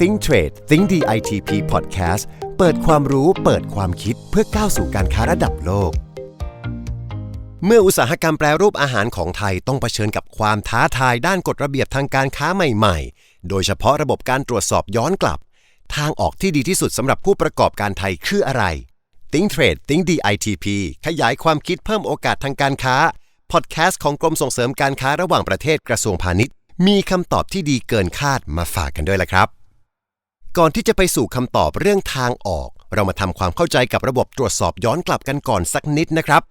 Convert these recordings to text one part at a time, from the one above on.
Think Trade Think DITP Podcast เปิดความรู้เปิดความคิดเพื่อก้าวสู่การค้าระดับโลก เมื่ออุตสาหกรรมแปรรูปอาหารของไทยต้องเผชิญกับความท้าทายด้านกฎระเบียบทางการค้าใหม่ๆ โดยเฉพาะระบบการตรวจสอบย้อนกลับ ทางออกที่ดีที่สุดสำหรับผู้ประกอบการไทยคืออะไร Think Trade Think DITP ขยายความคิดเพิ่มโอกาสทางการค้าพอดแคสต์ของกรมส่งเสริมการค้าระหว่างประเทศกระทรวงพาณิชย์มีคำตอบที่ดีเกินคาดมาฝากกันด้วยละครับ ก่อนที่จะไปสู่คำตอบเรื่องทางออก เรามาทำความเข้าใจกับระบบตรวจสอบย้อนกลับกันก่อนสักนิดนะครับ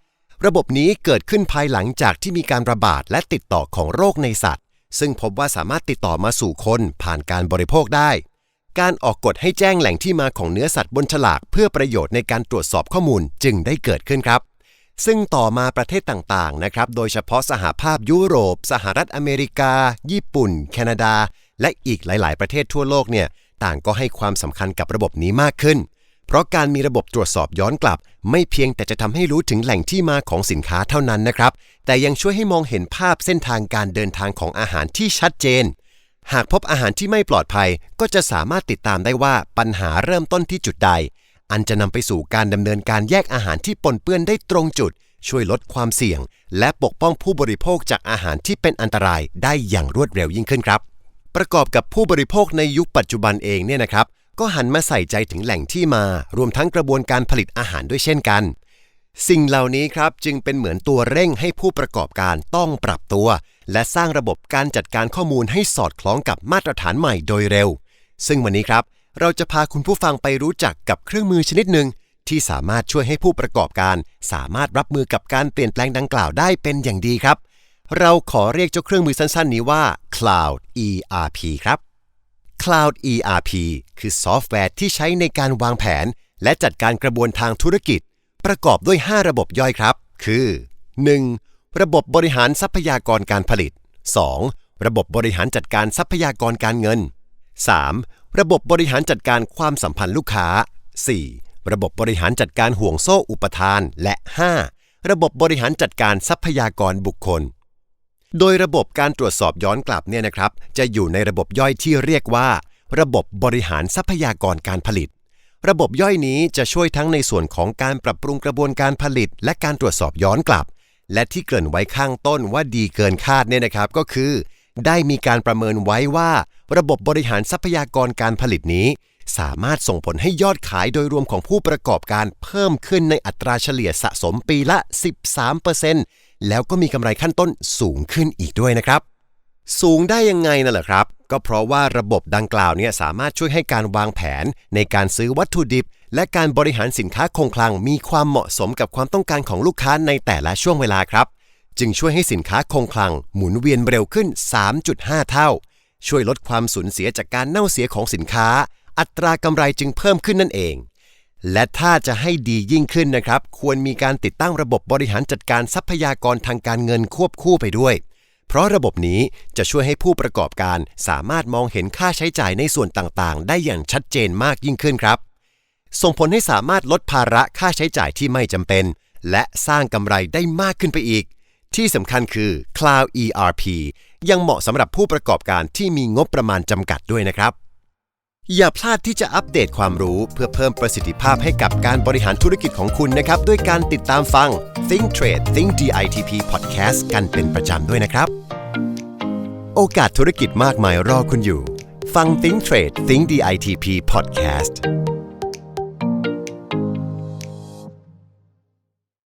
ระบบนี้เกิดขึ้นภายหลังจากที่มีการระบาดและติดต่อของโรคในสัตว์ ซึ่งพบว่าสามารถติดต่อมาสู่คนผ่านการบริโภคได้ การออกกฎให้แจ้งแหล่งที่มาของเนื้อสัตว์บนฉลาก เพื่อประโยชน์ในการตรวจสอบข้อมูลจึงได้เกิดขึ้นครับซึ่งต่อมาประเทศต่างๆ นะครับ โดยเฉพาะสหภาพยุโรป สหรัฐอเมริกา ญี่ปุ่น แคนาดา และอีกหลาย ๆ ประเทศทั่วโลกเนี่ย ต่างก็ให้ความสำคัญกับระบบนี้มากขึ้น เพราะการมีระบบตรวจสอบย้อนกลับ ไม่เพียงแต่จะทำให้รู้ถึงแหล่งที่มาของสินค้าเท่านั้นนะครับ แต่ยังช่วยให้มองเห็นภาพเส้นทางการเดินทางของอาหารที่ชัดเจน หากพบอาหารที่ไม่ปลอดภัย ก็จะสามารถติดตามได้ว่าปัญหาเริ่มต้นที่จุดใด อันจะนำไปสู่การดำเนินการแยกอาหารที่ปนเปื้อนได้ตรงจุด ช่วยลดความเสี่ยง และปกป้องผู้บริโภคจากอาหารที่เป็นอันตรายได้อย่างรวดเร็วยิ่งขึ้นครับ ประกอบกับผู้บริโภคในยุคปัจจุบันเองเนี่ยนะครับ ก็หันมาใส่ใจถึงแหล่งที่มา รวมทั้งกระบวนการผลิตอาหารด้วยเช่นกัน สิ่งเหล่านี้ครับจึงเป็นเหมือนตัวเร่งให้ผู้ประกอบการต้องปรับตัว และสร้างระบบการจัดการข้อมูลให้สอดคล้องกับมาตรฐานใหม่โดยเร็ว ซึ่งวันนี้ครับเราจะพาคุณผู้ฟังไปรู้จักกับเครื่องมือชนิดหนึ่งที่สามารถช่วยให้ผู้ประกอบการ สามารถรับมือกับการเปลี่ยนแปลงดังกล่าวได้เป็นอย่างดีครับ เราขอเรียกเจ้าเครื่องมือสั้นๆ นี้ว่า Cloud ERP ครับ Cloud ERP คือซอฟต์แวร์ที่ใช้ในการวางแผน และจัดการกระบวนทางธุรกิจ ประกอบด้วย 5 ระบบย่อยครับ คือ 1. ระบบบริหารทรัพยากรการผลิต 2. ระบบบริหารจัดการทรัพยากรการเงิน 3. ระบบบริหารจัดการความสัมพันธ์ลูกค้า 4. ระบบบริหารจัดการห่วงโซ่อุปทาน และ 5. ระบบบริหารจัดการทรัพยากรบุคคล โดยระบบการตรวจสอบย้อนกลับเนี่ยนะครับ จะอยู่ในระบบย่อยที่เรียกว่า ระบบบริหารทรัพยากรการผลิต ระบบย่อยนี้จะช่วยทั้งในส่วนของการปรับปรุงกระบวนการผลิต และการตรวจสอบย้อนกลับ และที่เกริ่นไว้ข้างต้นว่าดีเกินคาดเนี่ยนะครับก็คือ ได้มีการประเมินไว้ว่า ระบบบริหารทรัพยากรการผลิตนี้ สามารถส่งผลให้ยอดขายโดยรวมของผู้ประกอบการเพิ่มขึ้นในอัตราเฉลี่ยสะสมปีละ 13% แล้วก็มีกำไรขั้นต้นสูงขึ้นอีกด้วยนะครับ สูงได้ยังไงนั่นแหละครับ ก็เพราะว่าระบบดังกล่าวเนี่ยสามารถช่วยให้การวางแผน ในการซื้อวัตถุดิบ และการบริหารสินค้าคงคลัง มีความเหมาะสมกับความต้องการของลูกค้าในแต่ละช่วงเวลาครับ จึงช่วยให้สินค้าคงคลัง หมุนเวียนเร็วขึ้น 3.5 เท่า ช่วยลดความสูญเสียจากการเน่าเสียของสินค้า อัตรากำไรจึงเพิ่มขึ้นนั่นเอง และถ้าจะให้ดียิ่งขึ้นนะครับ ควรมีการติดตั้งระบบบริหารจัดการทรัพยากรทางการเงินควบคู่ไปด้วย เพราะระบบนี้จะช่วยให้ผู้ประกอบการสามารถมองเห็นค่าใช้จ่ายในส่วนต่างๆ ได้อย่างชัดเจนมากยิ่งขึ้นครับ ส่งผลให้สามารถลดภาระค่าใช้จ่ายที่ไม่จำเป็น และสร้างกำไรได้มากขึ้นไปอีก ที่สำคัญคือ Cloud ERP ยังเหมาะสำหรับผู้ประกอบการที่มีงบประมาณจำกัดด้วยนะครับ อย่าพลาดที่จะอัปเดตความรู้เพื่อเพิ่มประสิทธิภาพให้กับการบริหารธุรกิจของคุณนะครับ ด้วยการติดตามฟัง Think Trade Think DITP Podcast กันเป็นประจำด้วยนะครับ โอกาสธุรกิจมากมายรอคุณอยู่ ฟัง Think Trade Think DITP Podcast